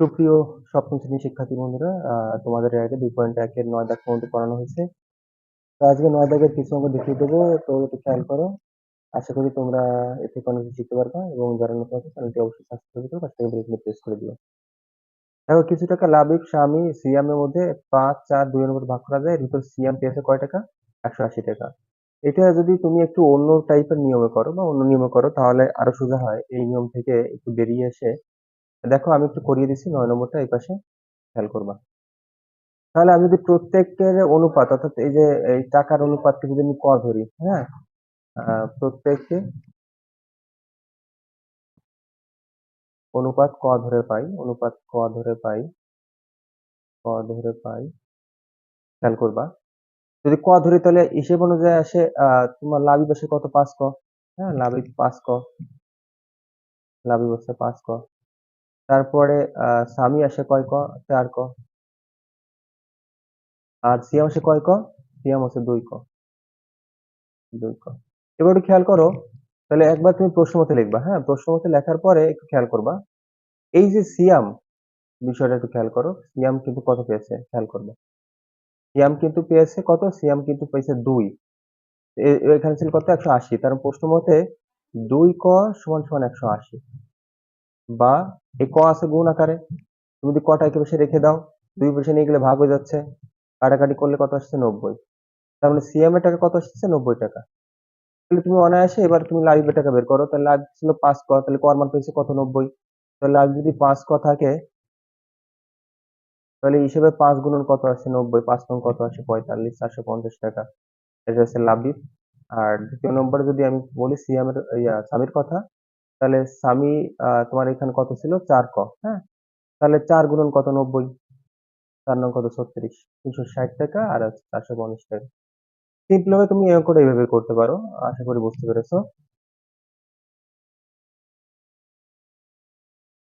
সুপ্রিয় সপ্তম শ্রেণির শিক্ষার্থী বন্ধুরা আহ, তোমাদের আগে দুই পয়েন্ট একের নয় দাগ পর্যন্ত পড়ানো হয়েছে। তো আজকে নয় দাগের কিছু অঙ্ক দেখিয়ে দেবো তো একটু খেয়াল করো। আশা করি তোমরা কোনো কিছু শিখতে পারবা এবং যারা নতুন আছে অবশ্যই সাবস্ক্রাইব করে বেল প্রেস করে দিও। দেখো কিছু টাকা লাভিক স্বামী সিয়ামের মধ্যে পাঁচ চার দুইয়ের মধ্যে ভাগ করা যায় ভিতর সিয়াম পেয়েছে কয় টাকা? একশো আশি টাকা। এটা যদি তুমি একটু অন্য টাইপের নিয়মে করো বা অন্য নিয়মে করো, তাহলে আরও সোজা হয়। এই নিয়ম থেকে একটু বেরিয়ে এসে, দেখো আমি একটু করিয়ে দিচ্ছি, নয় নম্বরটা এই পাশে খেয়াল করবা। তাহলে আমি যদি প্রত্যেকের অনুপাত, অর্থাৎ এই যে, এই টাকার অনুপাতকে যদি আমি ক ধরি হ্যাঁ? প্রত্যেককে অনুপাত ক ধরে পাই, অনুপাত ক ধরে পাই ক ধরে পাই, খেয়াল করবা। যদি ক ধরি তাহলে হিসেব অনুযায়ী আসে আহ তোমার লাভি বসে কত? পাঁচ ক। হ্যাঁ লাভি পাঁচ ক। লাভি বসে পাঁচ ক। তারপরে স্বামী আসে কয় ক? চার ক। আর সিয়াম আসে কয় ক? সিয়াম আসে দুই ক। দুই ক। এবার একটু খেয়াল করো। তাহলে একবার তুমি প্রশ্ন মতে লিখবা হ্যাঁ? প্রশ্ন মতে লেখার পরে একটু খেয়াল করবা। এই যে সিয়াম বিষয়টা একটু খেয়াল করো। সিয়াম কিন্তু কত পেয়েছে? খেয়াল করবে। সিয়াম কিন্তু পেয়েছে কত? সিয়াম কিন্তু পেয়েছে দুই। এ- এখানে ছিল কত একশো আশি। তার প্রশ্ন মতে দুই ক সমান সমান একশো আশি। বা এই ক আছে গুণ আকারে। তুমি যদি কটা একে পাশে রেখে দাও, দুই পাশে নিয়ে গেলে ভাগ হয়ে যাচ্ছে। কাটাকাটি করলে কত আসছে? নব্বই। তার মানে সিএম এর টাকা কত আসছে? নব্বই টাকা। তাহলে তুমি অনায়াসে এবার তুমি লাইভের টাকা বের করো। তাহলে লাইভ ছিল পাঁচ ক, তাহলে কর মান পেয়েছে কত? নব্বই। তাহলে লাইভ যদি পাঁচ ক থাকে তাহলে হিসেবে পাঁচ গুণন কত আসছে নব্বই। পাঁচ নং কত আসে? পঁয়তাল্লিশ চারশো পঞ্চাশ টাকা। এটা হচ্ছে লাভবিপ আর দ্বিতীয় নম্বরে যদি আমি বলি সিএম এর ইয়া স্বামীর কথা তাহলে আহ, তোমার এখানে কত ছিল? চার ক হ্যাঁ? তাহলে চার গুণন কত? নব্বই। চার নং কত? ছত্রিশ। তিনশো ষাট টাকা আর চারশো পঞ্চাশ টাকা। সিম্পল ভাবে তুমি এই অঙ্কটা এইভাবে করতে পারো। আশা করি বুঝতে পেরেছ।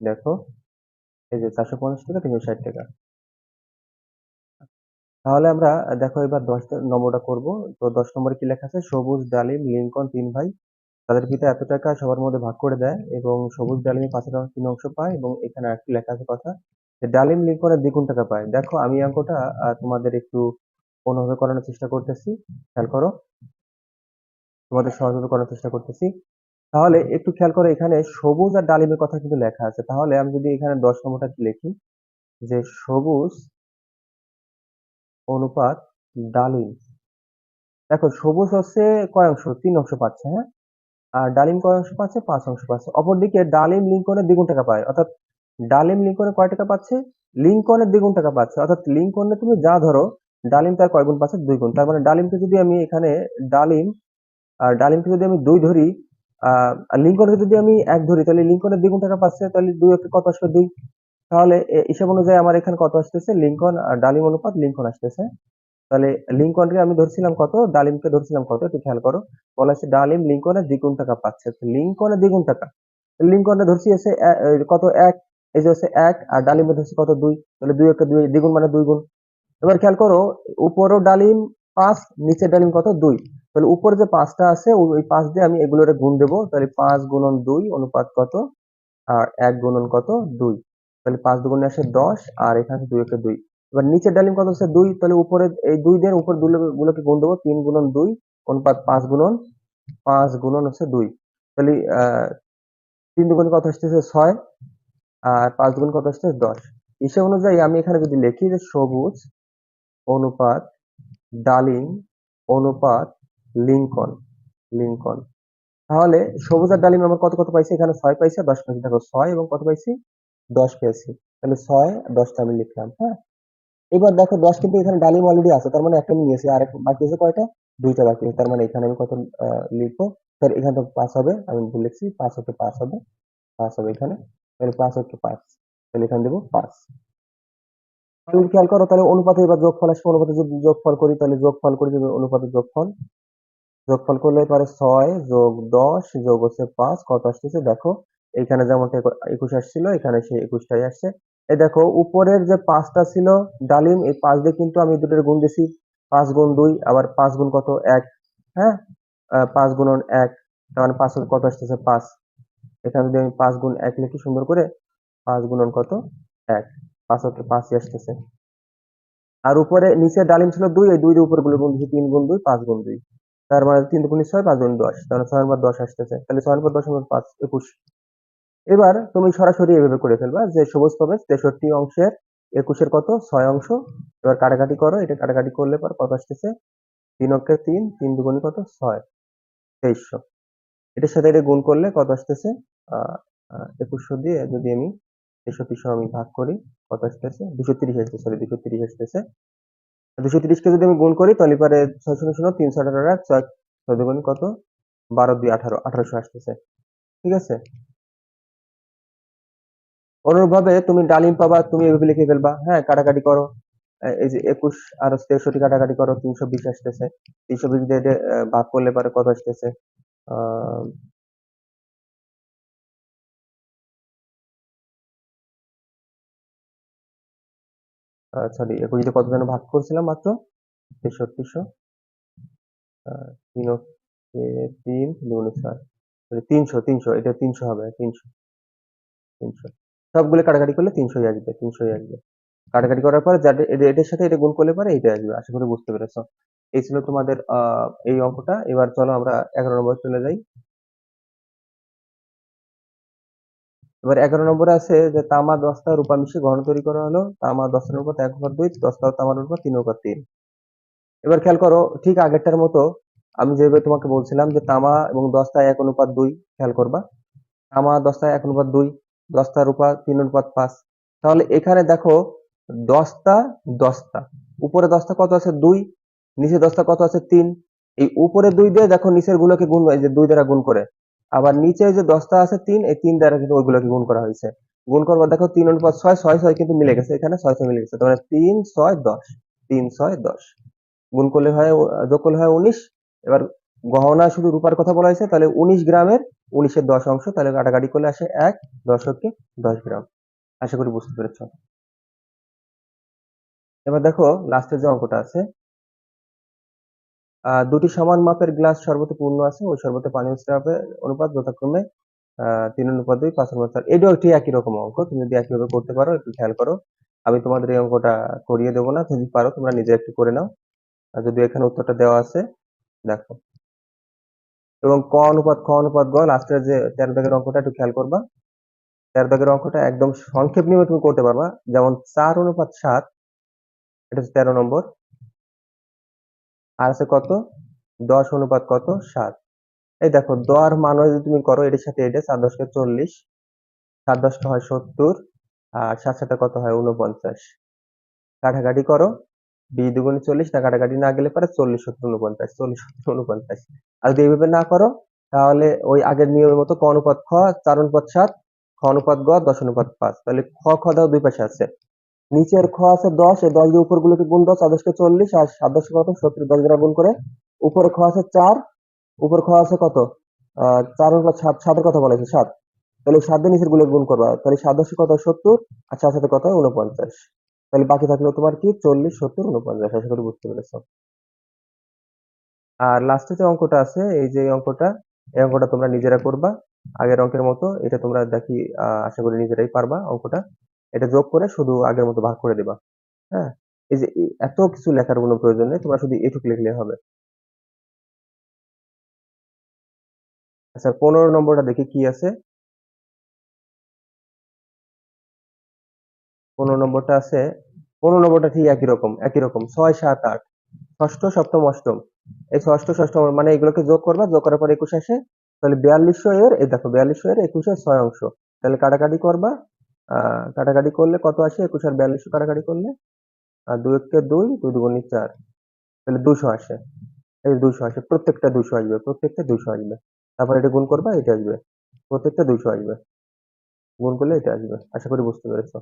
দেখো এই যে চারশো পঞ্চাশ টাকা তিনশো ষাট টাকা। তাহলে আমরা, দেখো এবার দশ নম্বরটা করব। তো দশ নম্বরে কি লেখা আছে? সবুজ, ডালিম, লিঙ্কন, তিন ভাই। তাদের পিতা এত টাকা সবার মধ্যে ভাগ করে দেয় এবং সবুজ ডালিমে পাঁচ টাকা তিন অংশ পায় এবং এখানে আরেকটি লেখা আছে কথা। ডালিম, লিঙ্কনের দ্বিগুণ টাকা পায়। দেখো, আমি অঙ্কটা তোমাদের একটু অন্যভাবে করানোর চেষ্টা করতেছি। খেয়াল করো। তোমাদের সহজভাবে করার চেষ্টা করতেছি। তাহলে একটু খেয়াল করো, এখানে সবুজ আর ডালিমের কথা কিন্তু লেখা আছে। তাহলে আমি যদি এখানে দশ নম্বরটা লিখি? যে সবুজ অনুপাত ডালিম। দেখো, সবুজ হচ্ছে কয় অংশ? তিন অংশ পাচ্ছে হ্যাঁ? আর ডালিম কয় অংশ পাচ্ছে? পাঁচ অংশ পাচ্ছে। অপরদিকে ডালিম লিঙ্কনের দ্বিগুণ টাকা পায়। অর্থাৎ ডালিম লিঙ্কনে কয় টাকা পাচ্ছে? লিঙ্কনের দ্বিগুণ টাকা পাচ্ছে। অর্থাৎ লিঙ্কনে তুমি যা ধরো, ডালিম তার কয় গুণ পাচ্ছে? দুই গুণ। তার মানে ডালিমকে যদি আমি এখানে ডালিম আর ডালিমকে যদি আমি দুই ধরি, আহ লিঙ্কনকে যদি আমি এক ধরি, তাহলে লিঙ্কনের দ্বিগুণ টাকা পাচ্ছে, তাহলে দুই একে কত আসবে? দুই। তাহলে হিসাব অনুযায়ী আমার এখানে কত আসতেছে? লিঙ্কন আর ডালিম অনুপাত লিঙ্কন আসতেছে। তাহলে, লিঙ্কনকে আমি ধরছিলাম কত? ডালিমকে ধরছিলাম কত? একটু খেয়াল করো। বলা আছে ডালিম লিঙ্কনের দ্বিগুণ টাকা পাচ্ছে। লিঙ্কনের দ্বিগুণ টাকা। লিঙ্কনে ধরছি এসে কত? এক। এই যে হচ্ছে এক আর ডালিমে ধরছি কত? দুই। তাহলে দুই একটা দুই, দ্বিগুণ মানে দুই গুণ। এবার খেয়াল করো, উপরও ডালিম পাঁচ, নিচের ডালিম কত? দুই। তাহলে উপরে যে পাঁচটা আছে ওই পাঁচ দিয়ে আমি এগুলোর গুণ দেবো। তাহলে পাঁচ গুণন দুই অনুপাত কত? আর এক গুণন কত? দুই। তাহলে পাঁচ দুগুণে আসে দশ, আর এখানে দুই একটা দুই। এবার নিচের ডালিম কত হচ্ছে? দুই। তাহলে উপরে এই দুই দিয়ে উপর গুলোকে গুণ দেবো, তিন গুণন দুই অনুপাত পাঁচ গুণন পাঁচ গুণন হচ্ছে দুই। তাহলে তিন দুগুণ কত আসতেছে ছয়, আর পাঁচ দুগুণ কত আসছে? দশ। হিসেব অনুযায়ী আমি এখানে যদি লিখি যে সবুজ অনুপাত ডালিম অনুপাত লিঙ্কন লিঙ্কন। তাহলে সবুজ আর ডালিম আমার কত কত পাইছি? এখানে ছয় পাইছি দশ পাইছি। দেখো ছয় এবং কত পাইছি? দশ পেয়েছি। তাহলে ছয়, দশটা আমি লিখলাম হ্যাঁ? এবার দেখো দশ কিন্তু এখানে ডালিম অলরেডি আছে, তার মানে একটা নিয়েছি আর বাকি আছে কয়টা? দুইটা বাকি তার মানে এখানে আমি কত লিখব? তাহলে এখানে তো পাঁচ হবে, আমি ভুল লিখছি পাঁচ হতে পাঁচ হবে পাঁচ হবে এখানে, তাহলে পাঁচ হচ্ছে পাঁচ, তাহলে এখানে দেবো পাঁচ। তাহলে খেয়াল করো, তাহলে অনুপাতে এবার যোগফল আসবে, অনুপাতে যদি যোগফল করি, তাহলে যোগফল করি যদি অনুপাতে যোগফল যোগফল করলে পারে ছয় যোগ দশ যোগ হচ্ছে পাঁচ, কত আসতেছে দেখো এখানে যেমনটা একু- একুশ আসছিল এখানে সেই একুশটাই আসছে। এই দেখো উপরের যে পাঁচটা ছিল ডালিম এই পাঁচ দিয়ে কিন্তু আমি দুটোর গুণ দিছি। পাঁচ গুণ দুই আবার পাঁচ গুণ কত? এক। হ্যাঁ? আহ, পাঁচ গুণন এক তার মানে পাঁচ কত আসতেছে? পাঁচ। এখানে যদি আমি পাঁচ গুণ এক লিখি সুন্দর করে পাঁচ গুণন কত? এক। পাঁচ হচ্ছে পাঁচই আসতেছে। আর উপরে নিচে ডালিম ছিল দুই এই দুই উপরগুলো গুণ দিচ্ছি তিন গুণ দুই পাঁচ গুণ দুই। তার মানে তিন গুণ ছয় পাঁচ গুণ দশ। তাহলে ছয় দশ আসতেছে। তাহলে ছয় দশ নম্বর পাঁচ একুশ। এবার তুমি সরাসরি এভাবে করে ফেলবা যে সবুজ পাবে তেষট্টি অংশের একুশের কত? ছয় অংশ। এবার কাটাকাটি করো, এটা কাটাকাটি করলে পর কত আসতেছে? তিন অক্ষের তিন তিন দুগুণে কত? ছয়। তেইশশো এটার সাথে এটা গুণ করলে কত আসতেছে? আহ একুশশো দিয়ে যদি আমি তেষট্টিশো আমি ভাগ করি, কত আসতেছে? দুশো তিরিশ আসতেছে সরি দুশো তিরিশ আসতেছে। দুশো তিরিশকে যদি আমি গুণ করি, তাহলে পরে ছয় শূন্য শূন্য তিনশো আঠারো ছয় ছয় দুগুণ কত? বারো দুই আঠারো, আঠারোশো আসতেছে। ঠিক আছে? অনুরূপভাবে তুমি ডালিম পাবা, তুমি এভাবে লিখে ফেলবা। হ্যাঁ কাটাকাটি করো। এই যে একুশ আর তেষট্টি কাটাকাটি করো, তিনশো বিশ আসতেছে। তিনশো বিশ দিয়ে ভাগ করলে পরে কত আসতেছে? সরি একুশ দিয়ে কত যেন ভাগ করছিলাম মাত্র? তেষট্টিশো। তিন তিন দুগুণ তিনশো তিনশো, এটা তিনশো হবে, তিনশো। তিনশো। সবগুলো কাটাকাটি করলে তিনশোই আসবে তিনশোই আসবে। কাটাকাটি করার পর যাদের এটার সাথে এটা গুণ করলে পরে এটা আসবে, আশা করি বুঝতে পেরেছ। এই ছিল তোমাদের এই অঙ্কটা। এবার চলো আমরা এগারো নম্বর চলে যাই। এবার এগারো নম্বরে আছে যে তামা, দস্তা রূপা মিশে ঘন তৈরি করা হলো। তামা, দস্তার অনুপাত এক উপর দুই ও তামার অনুপাত তিন উপর তিন। এবার খেয়াল করো, ঠিক আগেরটার মতো আমি যেভাবে তোমাকে বলছিলাম যে তামা এবং দস্তা এক অনুপাত দুই, খেয়াল করবা। তামা, দস্তা এক অনুপাত দুই দস্তা রূপা, তিন অনুপাত পাঁচ। তাহলে এখানে দেখো দস্তা দস্তা উপরে দস্তা কত আছে? দুই। নিচে দস্তা কত আছে? তিন। এই উপরে দুই দিয়ে দেখো নিচের গুলোকে গুণ যে দুই দ্বারা গুণ করে। আবার নিচে যে দশটা আছে তিন, এই তিন দ্বারা কিন্তু ওইগুলোকে গুণ করা হয়েছে। গুণ করবার দেখো তিন অনুপাত ছয় ছয় ছয় কিন্তু মিলে গেছে এখানে, ছয় ছয় মিলে গেছে। তার মানে তিন, ছয়, দশ। তিন, ছয়, দশ। গুণ করলে হয়, যোগ করলে হয় উনিশ। এবার গহনা শুধু রূপার কথা বলা হয়েছে, তাহলে উনিশ গ্রামের উনিশের দশ অংশ, তাহলে কাটাকাটি করলে আসে এক দশকে দশ গ্রাম। আশা করি বুঝতে পেরেছ। এবার দেখো লাস্টের যে অঙ্কটা আছে দুটি সমান মাপের গ্লাস শরবতে পূর্ণ আছে, ওই শরবতে পানি মিশ্র অনুপাত যথাক্রমে তিন অনুপাত দুই, পাঁচ অনুপাত চার। এটাও একটি একই রকম অঙ্ক, তুমি যদি একইভাবে করতে পারো, একটু খেয়াল করো। আমি তোমাদের এই অঙ্কটা করিয়ে দেবো না, যদি পারো তোমরা নিজে একটু করে নাও। আর যদি এখানে উত্তরটা দেওয়া আছে, দেখো। এবং ক অনুপাত, খ অনুপাত গ লাস্টের যে তেরো দাগের অঙ্কটা একটু খেয়াল করবা। তেরো দাগের অঙ্কটা একদম সংক্ষেপ নিয়ে তুমি করতে পারবা। যেমন চার অনুপাত সাত, এটা হচ্ছে তেরো নম্বর। আর আছে কত? দশ অনুপাত কত? সাত। এই দেখো দর মান যদি তুমি করো, এটার সাথে এটা সাত দশকে চল্লিশ, সাত দশকে হয় সত্তর, আর সাত সাথে কত হয়? উনপঞ্চাশ কাটাকাটি করো। বি দুগুণে চল্লিশ না কাটাকাটি না গেলে পরে চল্লিশ সত্তর উনপঞ্চাশ চল্লিশ সত্তর উনপঞ্চাশ আর যদি এইভাবে না করো, তাহলে ওই আগের নিয়মের মতো ক অনুপাত খ, চার অনুপাত সাত, খ অনুপাত গ, দশ অনুপাত পাঁচ। তাহলে খ খ দাও দুই পাশে আছে। নিচের খ আছে দশ, এই দশ দিয়ে উপর গুলোকে গুণ দাও চার দশকে চল্লিশ, আর সাত দশকে কত? সত্তর, দশ দ্বারা গুণ করে। উপরে খ আছে চার, উপর খ আছে কত? চার অনুপাত সাত, সাতের কথা বলেছে, সাত। তাহলে সাত দিয়ে নিচেরগুলো গুণ করবা। তাহলে সাত দশে কত? সত্তর, আর চার সাথে কত? উনপঞ্চাশ তাহলে বাকি থাকল তোমার কি? চল্লিশ, সত্তর, উনপঞ্চাশ। আশা করি বুঝতে পেরেছ। আর লাস্টে যে অঙ্কটা আছে, এই যে অঙ্কটা, এই অঙ্কটা তোমরা নিজেরা করবা। আগের অঙ্কের মতো এটা তোমরা দেখি আশা করি নিজেরাই পারবা অঙ্কটা। এটা যোগ করে শুধু আগের মতো ভাগ করে দিবা। হ্যাঁ? এই যে এত কিছু লেখার কোনো প্রয়োজন নেই, তোমরা শুধু এটুকু লিখলে হবে। আচ্ছা পনেরো নম্বরটা দেখি কি আছে। পনেরো নম্বরটা আছে। পনেরো নম্বরটা ঠিক একই রকম একই রকম। ছয়, সাত, আট। ষষ্ঠ, সপ্তম, অষ্টম। এই ষষ্ঠ ষষ্ঠ মানে এগুলোকে যোগ করবা, যোগ করার পর একুশ আসে। তাহলে বিয়াল্লিশশো এর, এই দেখো বিয়াল্লিশশো এর একুশের ছয় অংশ। তাহলে কাটাকাটি করবা কাটাকাটি করলে কত আসে? একুশ আর বিয়াল্লিশশো কাটাকাটি করলে আর দুই এককে দুই দুই দুগুণি চার। তাহলে দুশো আসে। এই দুশো আসে, প্রত্যেকটা দুশো আসবে, প্রত্যেকটা দুশো আসবে। তারপর এটা গুণ করবা, এটা আসবে। প্রত্যেকটা দুশো আসবে। গুণ করলে এটা আসবে। আশা করি বুঝতে পেরেছ।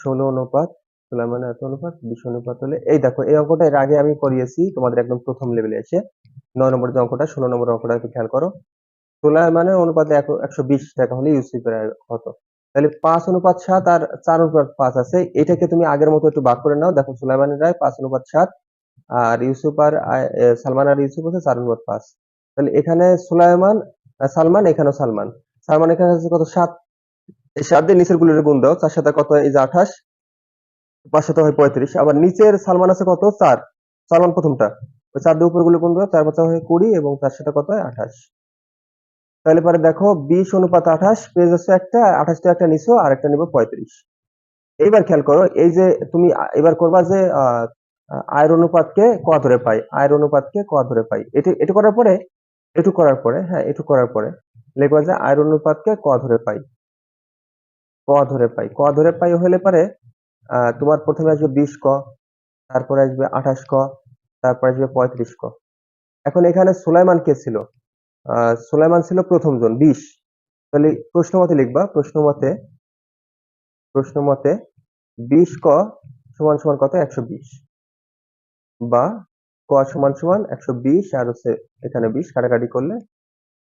ষোলো অনুপাত সুলাইমানের এত অনুপাত? বিশ অনুপাত হলে, এই দেখো, এই অঙ্কটা এর আগে আমি করিয়েছি, তোমাদের একদম প্রথম লেভেলে এসে। নয় নম্বর যে অঙ্কটা, ষোলো নম্বর অঙ্কটা একটু খেয়াল করো। সুলাইমানের অনুপাতে একশো বিশ টাকা হলে ইউসিফের হতো। তাহলে পাঁচ অনুপাত সাত আর চার অনুপাত পাঁচ আছে, এটাকে তুমি আগের মতো একটু ভাগ করে নাও। দেখো সুলাইমানের রায় পাঁচ অনুপাত সাত, আর ইউসুফ আর সালমান আর ইউসুফ হচ্ছে চার অনুপাত পাঁচ। তাহলে এখানে সুলাইমান সালমান, এখানেও সালমান। সালমান এখানে কত? সাত। সাত দিয়ে নিচের গুলির গুণ দাও চার সাথে কত এই যে আঠাশ, পাঁচ সাথে হয় পঁয়ত্রিশ। আবার নিচের সালমান আছে কত? চার। সালমান প্রথমটা। চার দিয়ে উপর গুলি গুণ দাও চার পাঁচা হয় কুড়ি এবং তার সাথে কত হয়? আঠাশ। তাহলে পরে দেখো, বিশ অনুপাত আঠাশ, পেয়ে যাচ্ছে একটা, আঠাশ তো একটা নিছো, আর একটা নিবো পঁয়ত্রিশ। এইবার খেয়াল করো, এই যে তুমি এবার করবা যে আয়ের অনুপাতকে ক ধরে পাই, আয়ের অনুপাতকে ক ধরে পাই। এটি, এটু করার পরে এটু করার পরে হ্যাঁ এটু করার পরে, লিখবা যে আয়ের অনুপাতকে ক ধরে পাই। ক ধরে পাই। ক ধরে পাই হলে পরে তোমার প্রথমে আসবে বিশ ক, তারপরে আসবে আঠাশ ক, তারপরে আসবে পঁয়ত্রিশ ক। এখন এখানে সুলাইমান কে ছিল? সুলাইমান ছিল প্রথম জন, বিশ। তাহলে প্রশ্ন মতে লিখবা, প্রশ্ন মতে প্রশ্ন মতে বিশ ক সমান সমান কত? একশো বিশ। বা ক সমান সমান একশো বিশ, আর হচ্ছে এখানে বিশ, কাটাকাটি করলে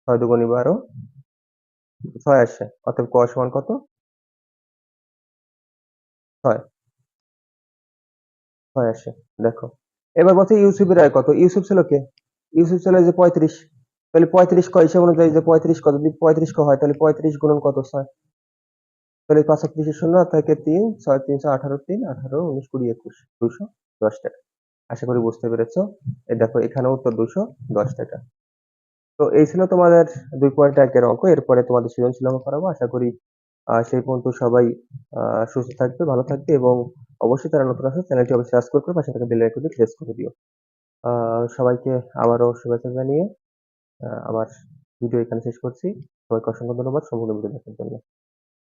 ছয় দুগুণী বারো, ছয় আসে। অতএব ক সমান কত? দেখো। এবার বলছে ইউসুফের আয় কত? ইউসুফ ছিল কে? ইউসুফ ছিল যে পঁয়ত্রিশ। তাহলে পঁয়ত্রিশ ক হিসাব অনুযায়ী যে পঁয়ত্রিশ কত? যদি পঁয়ত্রিশ ক হয়, তাহলে পঁয়ত্রিশ গুণন কত? ছয়। তাহলে পাঁচ শূন্য থেকে তিন, ছয় তিনশো আঠারো, তিন, আঠারো, উনিশ, কুড়ি, একুশ দুশো দশ টাকা। আশা করি বুঝতে পেরেছ। এই দেখো, এখানে উত্তর দুশো দশ টাকা। তো এই ছিল তোমাদের দুই পয়েন্ট একের অঙ্ক। এরপরে তোমাদের সৃজনশীল অঙ্ক করাবো। আশা করি আহ, সেই পর্যন্ত সবাই সুস্থ থাকবে ভালো থাকবে এবং অবশ্যই তারা নতুন আসলে চ্যানেলটি অবশ্যই সাবস্ক্রাইব করে পাশে থাকা বেল আইকনটি প্রেস করে দিও। সবাইকে আবারও শুভেচ্ছা জানিয়ে আমার ভিডিও এখানে শেষ করছি। সবাইকে অসংখ্য ধন্যবাদ। সম্পূর্ণ ভিডিও দেখার জন্য।